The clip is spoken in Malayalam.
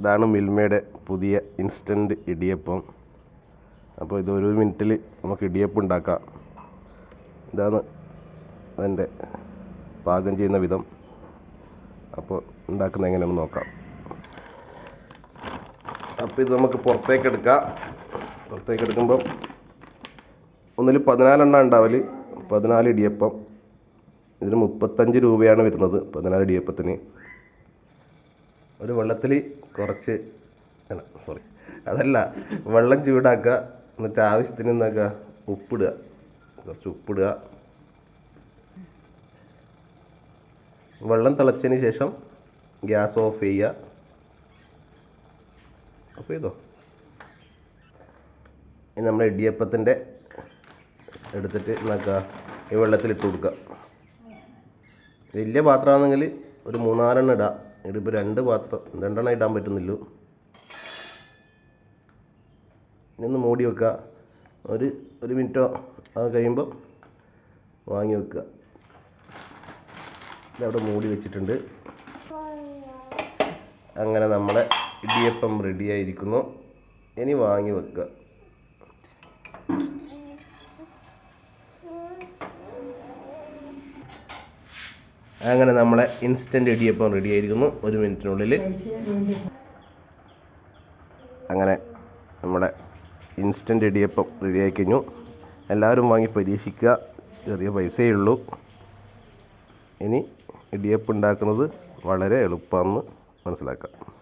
ഇതാണ് മിൽമയുടെ പുതിയ ഇൻസ്റ്റന്റ് ഇടിയപ്പം. അപ്പോൾ ഇത് ഒരു മിനിറ്റിൽ നമുക്ക് ഇടിയപ്പം ഉണ്ടാക്കാം. ഇതാണ് അതിന്റെ പാകം ചെയ്യുന്ന വിധം. അപ്പോൾ ഉണ്ടാക്കുന്നത് എങ്ങനെയാണെന്ന് നോക്കാം. അപ്പോൾ ഇത് നമുക്ക് പുറത്തേക്ക് എടുക്കാം. പുറത്തേക്ക് എടുക്കുമ്പം ഒന്നിൽ പതിനാലെണ്ണം ഉണ്ടാവൽ. പതിനാല് ഇടിയപ്പം. ഇതിന് മുപ്പത്തഞ്ച് രൂപയാണ് വരുന്നത് പതിനാല് ഇടിയപ്പത്തിന്. ഒരു വെള്ളത്തിൽ കുറച്ച് അല്ല സോറി അതല്ല വെള്ളം ചൂടാക്കുക എന്നിട്ട് ആവശ്യത്തിന് എന്താക്കുക? ഉപ്പിടുക. കുറച്ച് ഉപ്പിടുക. വെള്ളം തിളച്ചതിന് ശേഷം ഗ്യാസ് ഓഫ് ചെയ്യുക. അപ്പോൾ ഇതോ. ഇനി നമ്മൾ ഇടിയപ്പത്തിന്റെ എടുത്തിട്ട് എന്താക്കുക? ഈ വെള്ളത്തിലിട്ട് കൊടുക്കുക. വലിയ പാത്രമാണെങ്കിൽ ഒരു മൂന്നാലെണ്ണം ഇടാം. ഇതിപ്പോൾ രണ്ട് പാത്രം രണ്ടെണ്ണം ഇടാൻ പറ്റുന്നില്ല. ഒന്ന് മൂടി വെക്കുക ഒരു ഒരു മിനിറ്റോ. അത് കഴിയുമ്പോൾ വാങ്ങി വെക്കുക ഇതവിടെ മൂടി വെച്ചിട്ടുണ്ട്. അങ്ങനെ നമ്മളെ ഇടിയപ്പം റെഡിയായിരിക്കുന്നു ഇനി വാങ്ങി വെക്കുക അങ്ങനെ നമ്മളെ ഇൻസ്റ്റന്റ് ഇടിയപ്പം റെഡി ആയിരിക്കുന്നു. ഒരു മിനിറ്റിനുള്ളിൽ അങ്ങനെ നമ്മുടെ ഇൻസ്റ്റന്റ് ഇടിയപ്പം റെഡി ആയി കഴിഞ്ഞു. എല്ലാവരും വാങ്ങി പരീക്ഷിക്കുക. ചെറിയ പൈസയേ ഉള്ളൂ. ഇനി ഇടിയപ്പം ഉണ്ടാക്കുന്നത് വളരെ എളുപ്പമാണെന്ന് മനസ്സിലാക്കാം.